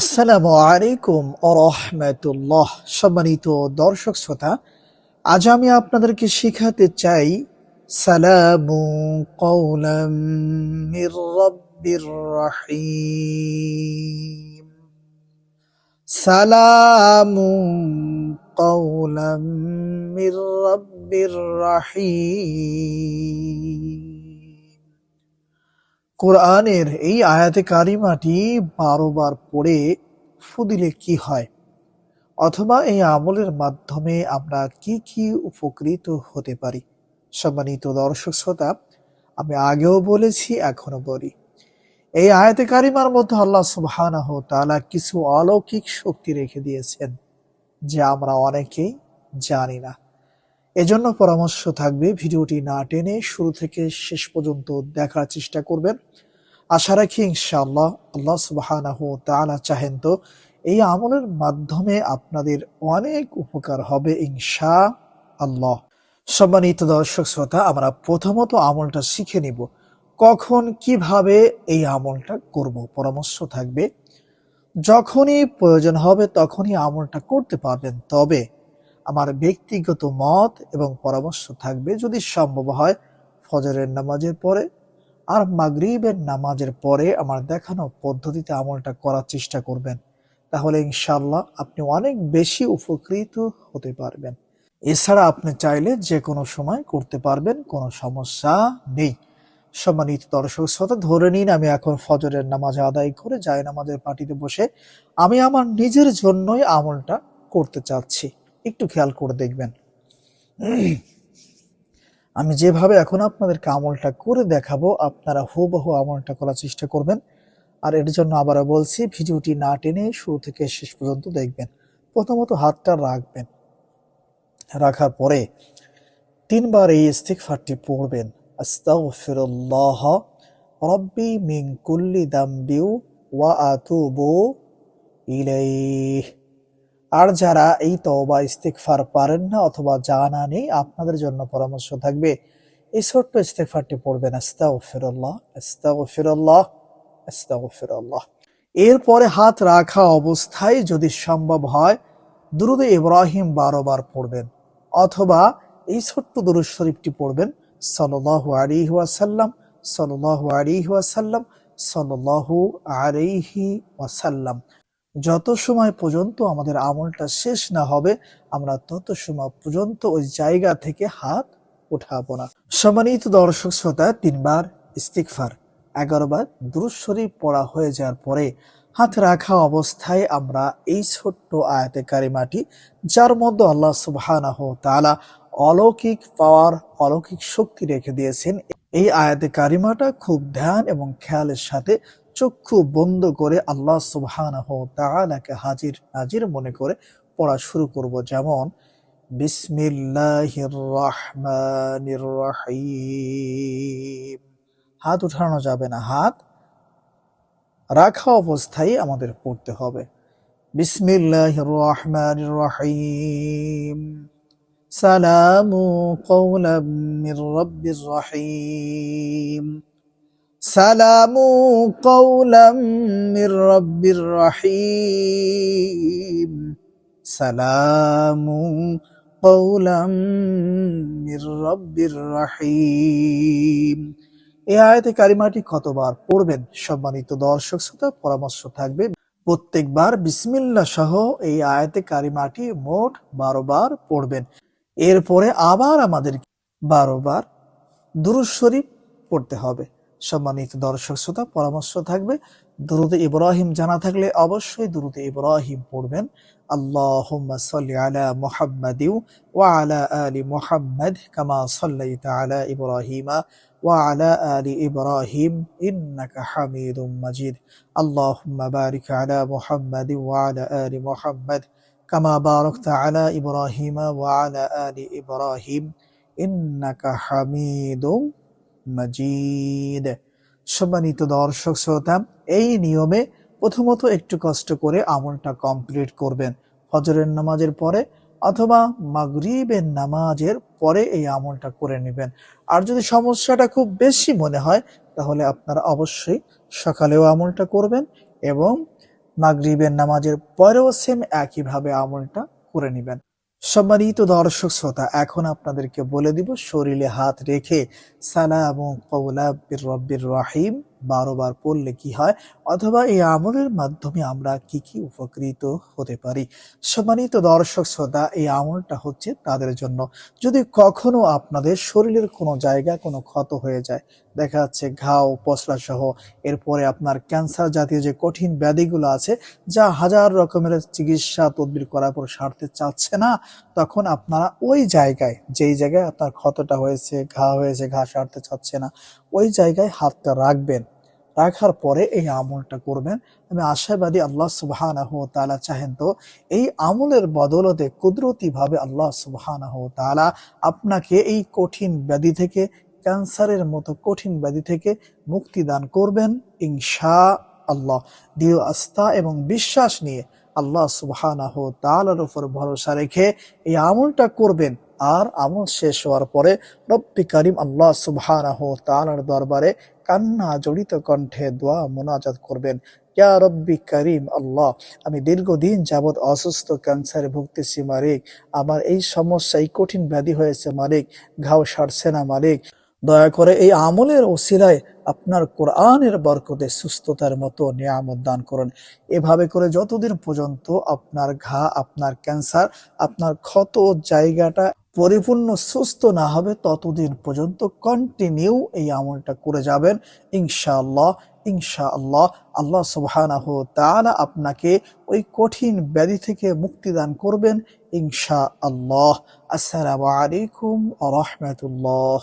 আসসালামু আলাইকুম রহমতুল্লাহ। সম্মানিত দর্শক শ্রোতা, আজ আমি আপনাদেরকে শেখাতে চাই, সালামু কৌলাম রহিম। সালামু কৌলাম রহিম। কোরআনের এই আয়াতে কারিমাটি বারো বার পড়ে ফুদিলে কি হয়? অথবা এই আমলের মাধ্যমে আমরা কি কি উপকৃত হতে পারি? সম্মানিত দর্শক শ্রোতা, আমি আগেও বলেছি এখনও বলি। এই আয়াতে কারিমার মধ্যে আল্লাহ তাআলা কিছু অলৌকিক শক্তি রেখে দিয়েছেন, যা আমরা অনেকেই জানি না। এজন্য পরামর্শ থাকবে ভিডিওটি না টেনে শুরু থেকে শেষ পর্যন্ত দেখার চেষ্টা করবেন। আশা রাখি ইনশাআল্লাহ আল্লাহ সুবহানাহু তাআলা চাহেন তো, এই আমলের মাধ্যমে আপনাদের অনেক উপকার হবে ইনশা আল্লাহ সম্মানিত দর্শক শ্রোতা, আমরা প্রথমত আমলটা শিখে নিব। কখন কীভাবে এই আমলটা করব পরামর্শ থাকবে। যখনই প্রয়োজন হবে তখনই আমলটা করতে পারবেন। তবে আমার ব্যক্তিগত মত এবং পরামর্শ থাকবে যদি সম্ভব হয় ফজরের নামাজের পরে আর মাগরিবের নামাজের পরে আমার দেখানো পদ্ধতিতে আমলটা করার চেষ্টা করবেন। তাহলে ইনশাল্লাহ আপনি অনেক বেশি উপকৃত হতে পারবেন। এছাড়া আপনি চাইলে যে কোনো সময় করতে পারবেন, কোনো সমস্যা নেই। সম্মানিত দর্শক শ্রোতা, ধরে নিন আমি এখন ফজরের নামাজ আদায় করে যাই নামাজের পার্টিতে বসে আমি আমার নিজের জন্যই আমলটা করতে চাচ্ছি। একটু খেয়াল করে দেখবেন। আমি যেভাবে এখন আপনাদেরকে আমলটা করে দেখাবো, আপনারা হুবহু আমলটা করার চেষ্টা করবেন। আর এর জন্য আবারও বলছি, ভিডিওটি না টেনে শুরু থেকে শেষ পর্যন্ত দেখবেন। প্রথমত হাতটা রাখবেন। রাখার পরে তিনবার এই ইস্তিগফারটি পড়বেন। আস্তাগফিরুল্লাহ, রব্বি মিন কুল্লি দাম্বিউ ওয়া আতুবু ইলাইহি। আর যারা এই তওবা ইস্তেগফার পারেন না অথবা জানা নেই, আপনাদের জন্য পরামর্শ থাকবে, এই ছোট্ট ইস্তেগফারটি পড়বেন, আস্তাগফিরুল্লাহ আস্তাগফিরুল্লাহ আস্তাগফিরুল্লাহ। এরপরে হাত রাখা অবস্থায় যদি সম্ভব হয়, দুরুদ ইব্রাহিম বারো বার পড়বেন, অথবা এই ছোট্ট দুরুদ শরীফটি পড়বেন, সাল্লাল্লাহু আলাইহি ওয়াসাল্লাম, সাল্লাল্লাহু আলাইহি ওয়াসাল্লাম, সাল্লাল্লাহু আলাইহি ওয়াসাল্লাম। যত সময় পর্যন্ত আমাদের আমলটা শেষ না হবে, আমরা তত সময় পর্যন্ত ওই জায়গা থেকে হাত উঠাবো না। সম্মানিত দর্শক শ্রোতা, তিনবার ইস্তিকফার এগারো বার দুরুদ পড়া হয়ে যাওয়ার পরে হাত রাখা অবস্থায় আমরা এই ছোট্ট আয়াতে কারিমাটি, যার মধ্যে আল্লাহ সুবহানাহু তাআলা অলৌকিক পাওয়ার, অলৌকিক শক্তি রেখে দিয়েছেন। এই আয়াতে কারিমাটা খুব ধ্যান এবং খেয়ালের সাথে চক্ষু বন্ধ করে আল্লাহ সুবহানাহু তাআলাকে হাজির নাজির মনে করে পড়া শুরু করব। যেমন বিসমিল্লাহির রহমানির রহিম হাত উঠানো যাবে না, হাত রাখা অবস্থায় আমাদের পড়তে হবে। বিসমিল্লাহির রহমানির রহিম সালামু কওলাম মির রাব্বির রহিম সালামু কৌলম রব্বির রহিম। সালামু কৌলম রব্বির রহিম। এই আয়াতে কারিমাটি কতবার পড়বেন সম্মানিত দর্শক শ্রোতা, পরামর্শ থাকবে প্রত্যেকবার বিসমিল্লা সহ এই আয়াতে কারিমাটি মোট বারো বার পড়বেন। এরপরে আবার আমাদের বারো বার দুরুদ শরীফ পড়তে হবে। সম্মানিত দর্শক শ্রোতা, পরামর্শ থাকবে, দুরুদে ইব্রাহিম জানা থাকলে অবশ্যই দুরুদে ইব্রাহিম পড়বেন। আল্লাহুম্মা সাল্লি আলা মুহাম্মাদি ওয়া আলা আলি মুহাম্মাদ কামা সাল্লাইতা আলা ইব্রাহিমা ওয়া আলা আলি ইব্রাহিম ইন্নাকা হামিদুম মাজিদ। আল্লাহুম্মা বারিক আলা মুহাম্মাদি ওয়া আলা আলি মুহাম্মাদ কামা বারাকতা আলা ইব্রাহিমা ওয়া আলা আলি ইব্রাহিম ইন্নাকা হামিদুম মাজিদ। সম্মানিত দর্শক শ্রোতা, এই নিয়মে প্রথমত একটু কষ্ট করে আমলটা কমপ্লিট করবেন। ফজরের নামাজের পরে অথবা মাগরিবের নামাজের পরে এই আমলটা করে নেবেন। আর যদি সমস্যাটা খুব বেশি মনে হয়, তাহলে আপনারা অবশ্যই সকালেও আমলটা করবেন এবং মাগরিবের নামাজের পরেও সেম একইভাবে আমলটা করে নেবেন। সম্মানিত দর্শক শ্রোতা এখন আপনাদেরকে বলে দিব শরীরে হাত রেখে সালাম কৌলা রব্বির রাহিম। বারো বার পড়লে কি হয়? অথবা এই আমলের মাধ্যমে আমরা কি কি উপকৃত হতে পারি? সম্মানিত দর্শক শ্রোতা, এই আমলটা হচ্ছে তাদের জন্য। যদি কখনো আপনাদের শরীরের কোনো জায়গা কোনো ক্ষত হয়ে যায়, দেখা যাচ্ছে ঘাও, পশলা সহ, এরপরে আপনার ক্যান্সার জাতীয় যে কঠিন ব্যাধিগুলো আছে, যা হাজার রকমের চিকিৎসা তদবির করার পর সারতে চাচ্ছে না, তখন আপনারা ওই জায়গায়, যেই জায়গায় আপনার ক্ষতটা হয়েছে, ঘা হয়েছে, ঘা সারতে চাচ্ছে না ওই জায়গায় হাতটা রাখবেন। রাখার পরে এই আমলটা করবেন। আমি আশাবাদী আল্লাহ তাআলা চাহেন তো, এই আমলের বদলতে কুদরতি ভাবে আল্লাহ সুবহানাহ ওয়া তাআলা আপনাকে এই কঠিন ব্যাধি থেকে, ক্যান্সারের মতো কঠিন ব্যাধি থেকে মুক্তি দান করবেন ইনশা আল্লাহ দৃঢ় আস্থা এবং বিশ্বাস নিয়ে আল্লাহ সুবহানাহ ওয়া তাআলার উপর ভরসা রেখে এই আমলটা করবেন। আর আমল শেষ হওয়ার পরে রব্বি করিম আল্লাহ সুবহানাহ তাআলার দরবারে কান্না জড়িত কণ্ঠে দোয়া মোনাজাত করবেন। ইয়া রব্বি করিম আল্লাহ, আমি দীর্ঘদিন যাবৎ অসুস্থ, ক্যান্সারে ভুগতেছি মালিক। আমার এই সমস্যা, এই কঠিন ব্যাধি হয়েছে মালিক। ঘাও সারছে না মালিক। দয়া করে এই আমলের ওসিলায় আপনার কোরআনের বরকতে সুস্থতার মতো নিয়ামত দান করুন। এভাবে করে যতদিন পর্যন্ত আপনার ঘা, আপনার ক্যান্সার, আপনার ক্ষত জায়গাটা পরিপূর্ণ সুস্থ না হবে, ততদিন পর্যন্ত কন্টিনিউ এই আমলটা করে যাবেন। ইনশাআল্লাহ ইনশাআল্লাহ আল্লাহ সুবহানাহু তাআলা আপনাকে ওই কঠিন ব্যাধি থেকে মুক্তি দান করবেন। ইনশাআল্লাহ। আসসালামু আলাইকুম রাহমাতুল্লাহ।